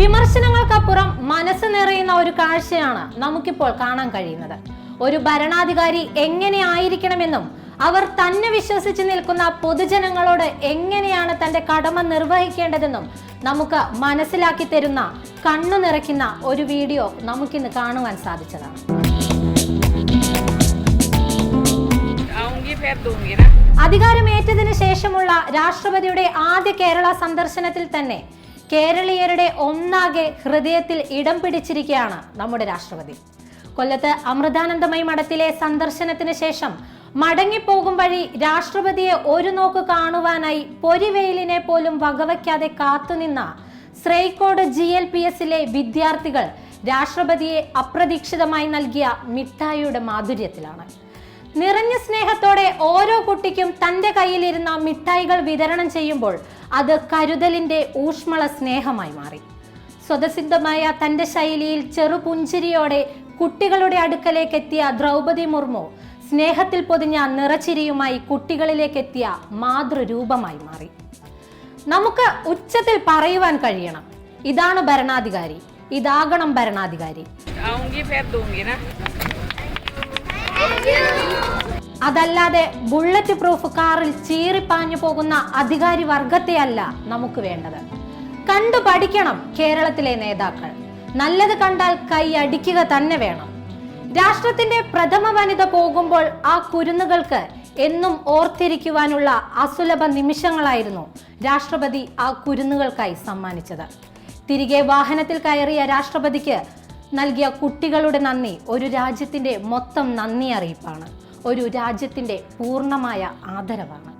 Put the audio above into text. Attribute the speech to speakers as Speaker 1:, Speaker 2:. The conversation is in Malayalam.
Speaker 1: വിമർശനങ്ങൾക്കപ്പുറം മനസ്സ് നിറയുന്ന ഒരു കാഴ്ചയാണ് നമുക്കിപ്പോൾ കാണാൻ കഴിയുന്നത്. ഒരു ഭരണാധികാരി എങ്ങനെ ആയിരിക്കണമെന്നും അവർ തന്നെ വിശ്വസിച്ച് നിൽക്കുന്ന പൊതുജനങ്ങളോട് എങ്ങനെയാണ് തന്റെ കടമ നിർവഹിക്കേണ്ടതെന്നും നമുക്ക് മനസ്സിലാക്കി തരുന്ന കണ്ണു നിറയ്ക്കുന്ന ഒരു വീഡിയോ നമുക്കിന്ന് കാണുവാൻ സാധിച്ചതാണ്. അധികാരമേറ്റതിനു ശേഷമുള്ള രാഷ്ട്രപതിയുടെ ആദ്യ കേരള സന്ദർശനത്തിൽ തന്നെ കേരളീയരുടെ ഒന്നാകെ ഹൃദയത്തിൽ ഇടം പിടിച്ചിരിക്കുകയാണ് നമ്മുടെ രാഷ്ട്രപതി. കൊല്ലത്ത് അമൃതാനന്ദമയി മഠത്തിലെ സന്ദർശനത്തിന് ശേഷം മടങ്ങിപ്പോകും വഴി രാഷ്ട്രപതിയെ ഒരു നോക്ക് കാണുവാനായി പൊരിവെയിലിനെ പോലും വകവയ്ക്കാതെ കാത്തുനിന്ന ശ്രേയ്ക്കോട് ജി എൽ പി എസിലെ വിദ്യാർത്ഥികൾ രാഷ്ട്രപതിയെ അപ്രതീക്ഷിതമായി നൽകിയ മിഠായിയുടെ മാധുര്യത്തിലാണ്. നിറഞ്ഞ സ്നേഹത്തോടെ ഓരോ കുട്ടിക്കും തന്റെ കയ്യിലിരുന്ന മിഠായികൾ വിതരണം ചെയ്യുമ്പോൾ അത് കരുതലിന്റെ ഊഷ്മള സ്നേഹമായി മാറി. സ്വതസിദ്ധമായ തന്റെ ശൈലിയിൽ ചെറുപുഞ്ചിരിയോടെ കുട്ടികളുടെ അടുക്കലേക്ക് എത്തിയ ദ്രൗപതി മുർമു സ്നേഹത്തിൽ പൊതിഞ്ഞ നിറച്ചിരിയുമായി കുട്ടികളിലേക്കെത്തിയ മാതൃരൂപമായി മാറി. നമുക്ക് ഉച്ചത്തിൽ പറയുവാൻ കഴിയണം. ഇതാണ് ഭരണാധികാരി. ഇതാകണം ഭരണാധികാരി. അതല്ലാതെ ബുള്ളറ്റ് പ്രൂഫ് കാറിൽ ചീറിപ്പാഞ്ഞു പോകുന്ന അധികാരി വർഗത്തെയല്ല നമുക്ക് വേണ്ടത്. കണ്ടു പഠിക്കണം കേരളത്തിലെ നേതാക്കൾ. നല്ലത് കണ്ടാൽ കൈ അടിക്കുക തന്നെ വേണം. രാഷ്ട്രത്തിന്റെ പ്രഥമ വനിത പോകുമ്പോൾ ആ കുരുന്നുകൾക്ക് എന്നും ഓർത്തിരിക്കുവാനുള്ള അസുലഭ നിമിഷങ്ങളായിരുന്നു രാഷ്ട്രപതി ആ കുരുന്നുകൾക്കായി സമ്മാനിച്ചത്. തിരികെ വാഹനത്തിൽ കയറിയ രാഷ്ട്രപതിക്ക് നൽകിയ കുട്ടികളുടെ നന്ദി ഒരു രാജ്യത്തിന്റെ മൊത്തം നന്ദി അറിയിപ്പാണ്. ഒരു രാജ്യത്തിന്റെ പൂർണമായ ആദരവാണ്.